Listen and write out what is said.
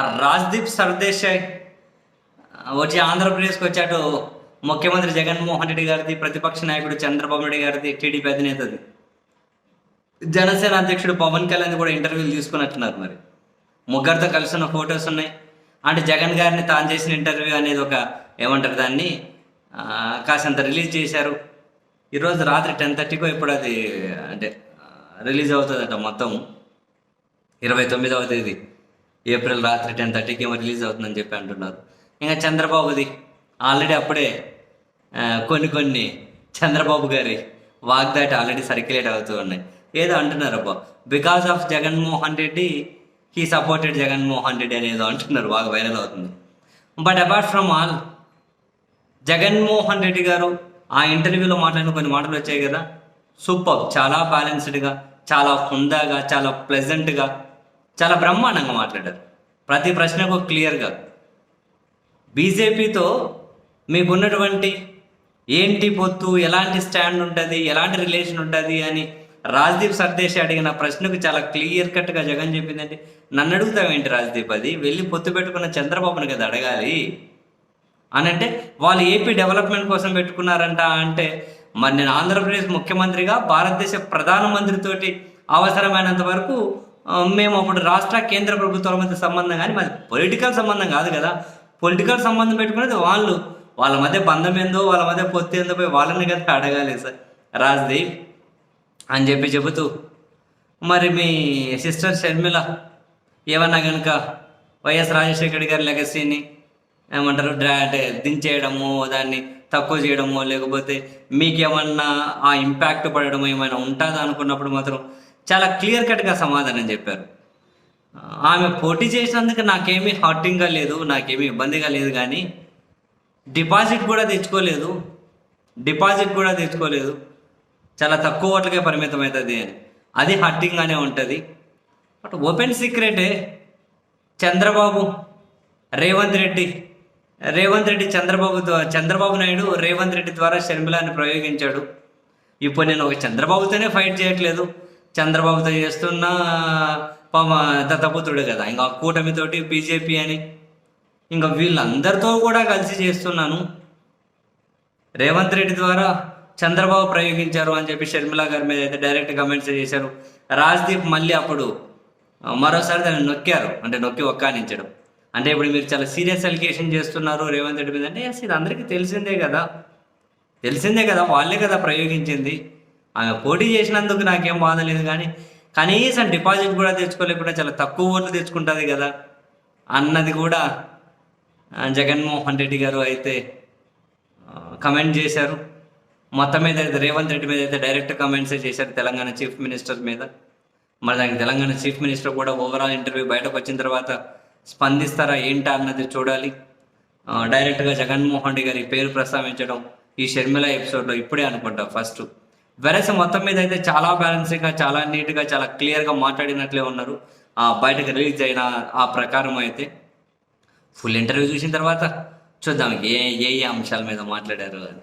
ఆ రాజ్దీప్ సర్దేశాయ్ వచ్చి ఆంధ్రప్రదేశ్కి వచ్చాడు ముఖ్యమంత్రి జగన్మోహన్ రెడ్డి గారిది ప్రతిపక్ష నాయకుడు చంద్రబాబు నాయుడు గారిది టీడీపీ అధినేతది. జనసేన అధ్యక్షుడు పవన్ కళ్యాణ్ కూడా ఇంటర్వ్యూలు తీసుకున్నట్టున్నారు మరి. ముగ్గురితో ఉన్న ఫొటోస్ ఉన్నాయి. అంటే జగన్ గారిని తాను చేసిన ఇంటర్వ్యూ అనేది ఒక ఏమంటారు దాన్ని కాసంత రిలీజ్ చేశారు. ఈరోజు రాత్రి టెన్ థర్టీకో ఇప్పుడు అది అంటే రిలీజ్ అవుతుందట మొత్తం ఇరవై తొమ్మిదవ తేదీ. ఏప్రిల్ రాత్రి టెన్ థర్టీకి ఏమో రిలీజ్ అవుతుందని చెప్పి అంటున్నారు. ఇంకా చంద్రబాబుది ఆల్రెడీ అప్పుడే కొన్ని కొన్ని చంద్రబాబు గారి వాగ్దాటి ఆల్రెడీ సర్క్యులేట్ అవుతూ ఉన్నాయి. ఏదో అంటున్నారు అబ్బా. Because of Jaganmohan Reddy he supported Jaganmohan Reddy అనేదో అంటున్నారు. బాగా వైరల్ అవుతుంది. But apart from all Jaganmohan Reddy గారు ఆ ఇంటర్వ్యూలో మాట్లాడిన కొన్ని మాటలు వచ్చాయి కదా. సూపర్ చాలా బ్యాలెన్స్డ్గా చాలా హుందాగా చాలా ప్లెజెంట్గా చాలా బ్రహ్మాండంగా మాట్లాడారు. ప్రతి ప్రశ్నకు క్లియర్గా బీజేపీతో మీకున్నటువంటి ఏంటి పొత్తు ఎలాంటి స్టాండ్ ఉంటుంది ఎలాంటి రిలేషన్ ఉంటుంది అని రాజ్దీప్ సర్దేశ్ అడిగిన ప్రశ్నకు చాలా క్లియర్ కట్గా జగన్ చెప్పిందండి. నన్ను అడుగుతావేంటి రాజ్దీప్ అది? వెళ్ళి పొత్తు పెట్టుకున్న చంద్రబాబుని కదా అడగాలి. అని అంటే వాళ్ళు ఏపీ డెవలప్మెంట్ కోసం పెట్టుకున్నారంట అంటే మరి నేను ఆంధ్రప్రదేశ్ ముఖ్యమంత్రిగా భారతదేశ ప్రధానమంత్రితోటి అవసరమైనంత వరకు మేము అప్పుడు రాష్ట్ర కేంద్ర ప్రభుత్వాల మధ్య సంబంధం కానీ మాది పొలిటికల్ సంబంధం కాదు కదా. పొలిటికల్ సంబంధం పెట్టుకునేది వాళ్ళు. వాళ్ళ మధ్య బంధం ఏందో వాళ్ళ మధ్య పొత్తు ఏందో పోయి వాళ్ళని కదా అడగాలి సార్. రాజ్దీప్ అని చెప్పి చెబుతూ మరి మీ సిస్టర్ షర్మిల ఏమన్నా కనుక వైఎస్ రాజశేఖర్ గారి లెగసీని ఏమంటారు డ్రా అంటే దించేయడము దాన్ని తక్కువ చేయడము లేకపోతే మీకేమన్నా ఆ ఇంపాక్ట్ పడడం ఏమైనా ఉంటుందా? అనుకున్నప్పుడు మాత్రం చాలా క్లియర్ కట్గా సమాధానం చెప్పారు. ఆమె పోటీ చేసినందుకు నాకేమీ హార్టింగ్గా లేదు నాకేమీ ఇబ్బందిగా లేదు కానీ డిపాజిట్ కూడా తెచ్చుకోలేదు డిపాజిట్ కూడా తెచ్చుకోలేదు. చాలా తక్కువ ఓట్లకే పరిమితం అవుతుంది అని. అది హర్టింగ్గానే ఉంటుంది. బట్ ఓపెన్ సీక్రెటే చంద్రబాబు రేవంత్ రెడ్డి రేవంత్ రెడ్డి చంద్రబాబు ద్వారా చంద్రబాబు నాయుడు రేవంత్ రెడ్డి ద్వారా షర్మిలాని ప్రయోగించాడు. ఇప్పుడు నేను ఒక చంద్రబాబుతోనే ఫైట్ చేయట్లేదు. చంద్రబాబుతో చేస్తున్న పవ దత్తపుత్రుడు కదా. ఇంకా కూటమితోటి బీజేపీ అని. ఇంకా వీళ్ళందరితో కూడా కలిసి చేస్తున్నాను. రేవంత్ రెడ్డి ద్వారా చంద్రబాబు ప్రయోగించారు అని చెప్పి షర్మిల గారి మీద అయితే డైరెక్ట్ కమెంట్స్ చేశారు. రాజ్దీప్ మళ్ళీ అప్పుడు మరోసారి దాన్ని నొక్కారు. అంటే నొక్కి ఒక్కానించడం. అంటే ఇప్పుడు మీరు చాలా సీరియస్ అలిగేషన్ చేస్తున్నారు రేవంత్ రెడ్డి మీద. అంటే ఎస్ ఇది అందరికీ తెలిసిందే కదా. తెలిసిందే కదా వాళ్ళే కదా ప్రయోగించింది. ఆమె పోటీ చేసినందుకు నాకేం బాధ లేదు కానీ కనీసం డిపాజిట్ కూడా తెచ్చుకోలేకుండా చాలా తక్కువ ఓట్లు తెచ్చుకుంటుంది కదా అన్నది కూడా జగన్మోహన్ రెడ్డి గారు అయితే కమెంట్ చేశారు. మొత్తం మీద అయితే రేవంత్ రెడ్డి మీద అయితే డైరెక్ట్ కమెంట్సే చేశారు తెలంగాణ చీఫ్ మినిస్టర్ మీద. మరి దానికి తెలంగాణ చీఫ్ మినిస్టర్ కూడా ఓవరాల్ ఇంటర్వ్యూ బయటకు వచ్చిన తర్వాత స్పందిస్తారా ఏంటా అన్నది చూడాలి. డైరెక్ట్గా జగన్మోహన్ రెడ్డి గారి పేరు ప్రస్తావించడం ఈ షర్మిల ఎపిసోడ్లో ఇప్పుడే అనుకుంటా ఫస్ట్ వెరస్ మొత్తం మీద అయితే చాలా బ్యాలెన్సింగ్గా చాలా నీట్గా చాలా క్లియర్గా మాట్లాడినట్లే ఉన్నారు. ఆ బయటకు రిలీజ్ అయిన ఆ ప్రకారం అయితే. ఫుల్ ఇంటర్వ్యూ చూసిన తర్వాత చూద్దాం ఏ ఏ ఏ అంశాల మీద మాట్లాడారు అని.